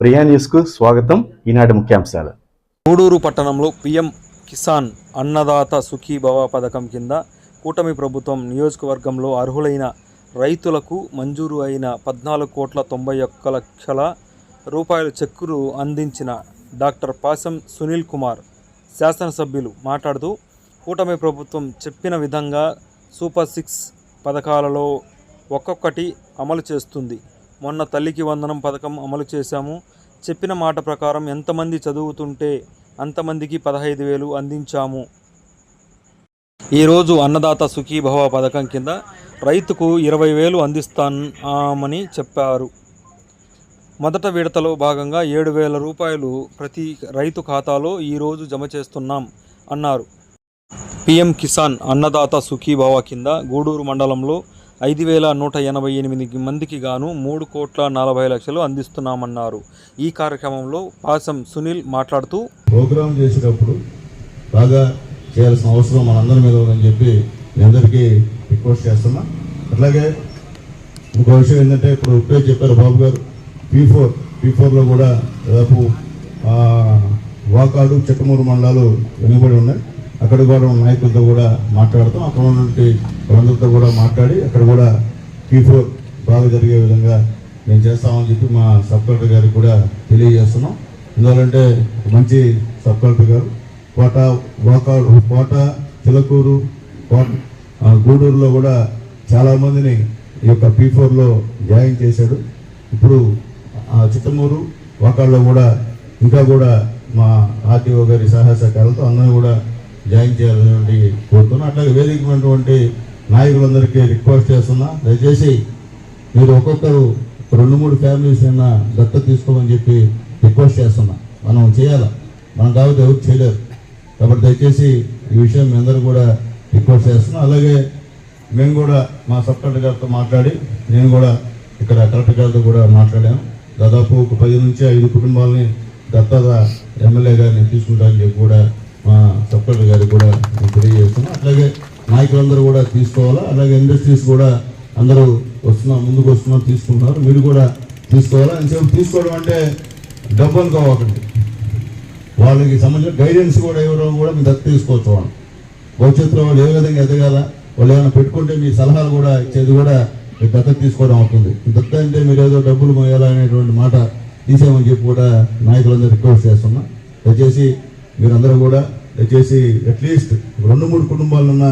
ప్రియా న్యూస్కు స్వాగతం. ఈనాటి ముఖ్యాంశాలు. గూడూరు పట్టణంలో పీఎం కిసాన్ అన్నదాత సుఖీభవ పథకం కింద కూటమి ప్రభుత్వం నియోజకవర్గంలో అర్హులైన రైతులకు మంజూరు అయిన పద్నాలుగు కోట్ల తొంభై ఒక్క లక్షల రూపాయల చెక్కులు అందించిన డాక్టర్ పాసం సునీల్ కుమార్ శాసనసభ్యులు మాట్లాడుతూ కూటమి ప్రభుత్వం చెప్పిన విధంగా సూపర్ సిక్స్ పథకాలలో ఒక్కొక్కటి అమలు చేస్తుంది. మొన్న తల్లికి వందనం పథకం అమలు చేశాము. చెప్పిన మాట ప్రకారం ఎంతమంది చదువుతుంటే అంతమందికి పదహైదు వేలు అందించాము. ఈరోజు అన్నదాత సుఖీభవ పథకం కింద రైతుకు ఇరవై వేలు అందిస్తామని చెప్పారు. మొదట విడతలో భాగంగా ఏడు వేల రూపాయలు ప్రతి రైతు ఖాతాలో ఈరోజు జమ చేస్తున్నాం అన్నారు. పిఎం కిసాన్ అన్నదాత సుఖీభవ కింద గూడూరు మండలంలో ఐదు వేల నూట ఎనభై ఎనిమిది మందికి గాను మూడు కోట్ల నలభై లక్షలు అందిస్తున్నామన్నారు. ఈ కార్యక్రమంలో పాసం సునీల్ మాట్లాడుతూ ప్రోగ్రామ్ చేసేటప్పుడు బాగా చేయాల్సిన అవసరం మనందరి మీద ఉందని చెప్పి మీ అందరికీ రిక్వెస్ట్ చేస్తున్నా. అట్లాగే ఇంకో విషయం ఏంటంటే ఇప్పుడు ఇప్పుడే చెప్పారు బాబు గారు పీ ఫోర్ పీ ఫోర్లో కూడా దాదాపు వాకాడు చెక్కమూరు మండలాలు వెనుకబడి ఉన్నాయి. అక్కడ కూడా ఉన్న నాయకులతో కూడా మాట్లాడతాం. అక్కడ ఉన్నటువంటి వాళ్ళందరితో కూడా మాట్లాడి అక్కడ కూడా పీ ఫోర్ బాగా జరిగే విధంగా మేము చేస్తామని చెప్పి మా సబ్ కలెక్టర్ గారికి కూడా తెలియజేస్తున్నాం. ఎందుకంటే మంచి సబ్ కలెక్టర్ గారు. కోట వాకాడు కోట చిలకూరు కోట గూడూరులో కూడా చాలామందిని ఈ యొక్క పీ ఫోర్లో జాయిన్ చేశాడు. ఇప్పుడు ఆ చిత్తమూరు వాకాడులో కూడా ఇంకా కూడా మా ఆర్టీఓ గారి సహాయ సహకారాలతో అందరూ కూడా జాయిన్ చేయాలని కోరుతున్నా అట్లాగే వేదిక ఉన్నటువంటి నాయకులందరికీ రిక్వెస్ట్ చేస్తున్నా దయచేసి మీరు ఒక్కొక్కరు రెండు మూడు ఫ్యామిలీస్ అయినా దత్త తీసుకోమని చెప్పి రిక్వెస్ట్ చేస్తున్నా. మనం చేయాలా? మనం కాబట్టి ఎవరు చేయలేరు. కాబట్టి దయచేసి ఈ విషయం మీ అందరూ కూడా రిక్వెస్ట్ చేస్తున్నాం. అలాగే మేము కూడా మా సబ్ కలెక్టర్ గారితో మాట్లాడి నేను కూడా ఇక్కడ కలెక్టర్ గారితో కూడా మాట్లాడాను. దాదాపు ఒక పది నుంచి ఐదు కుటుంబాలని దత్తత ఎమ్మెల్యే గారిని తీసుకుంటానని చెప్పి కూడా మా కలెక్టర్ గారికి కూడా నేను తెలియజేస్తున్నాను అట్లాగే నాయకులందరూ కూడా తీసుకోవాలా? అలాగే ఇండస్ట్రీస్ కూడా అందరూ వస్తున్నా ముందుకు వస్తున్నారు తీసుకుంటున్నారు. మీరు కూడా తీసుకోవాలా? అని చెప్పి తీసుకోవడం అంటే డబ్బు అనుకోవాలండి వాళ్ళకి సంబంధించిన గైడెన్స్ కూడా ఇవ్వడం కూడా మీరు దత్తు తీసుకోవచ్చు వాళ్ళు. భవిష్యత్తులో వాళ్ళు ఏ విధంగా ఎదగాల? వాళ్ళు ఏమైనా పెట్టుకుంటే మీ సలహాలు కూడా ఇచ్చేది కూడా మీరు దత్త తీసుకోవడం అవుతుంది. దత్త అంటే మీరు ఏదో డబ్బులు మోయాలా అనేటువంటి మాట తీసేయమని చెప్పి కూడా నాయకులందరూ రిక్వెస్ట్ చేస్తున్నా. దయచేసి మీరందరూ కూడా దయచేసి అట్లీస్ట్ రెండు మూడు కుటుంబాలన్నా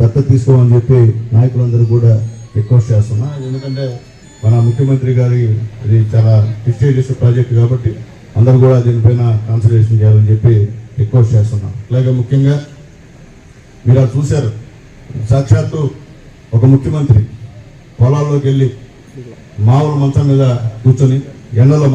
దత్త తీసుకోమని చెప్పి నాయకులందరూ కూడా రిక్వెస్ట్ చేస్తున్నా. ఎందుకంటే మన ముఖ్యమంత్రి గారి ఇది చాలా ప్రిస్టేజియస్ ప్రాజెక్ట్ కాబట్టి అందరూ కూడా దీనిపైన కాన్సన్ట్రేషన్ చేయాలని చెప్పి రిక్వెస్ట్ చేస్తున్నాం. అలాగే ముఖ్యంగా మీరు చూశారు. సాక్షాత్తు ఒక ముఖ్యమంత్రి పొలాల్లోకి వెళ్ళి మామూలు మంచం మీద కూర్చొని ఎండలో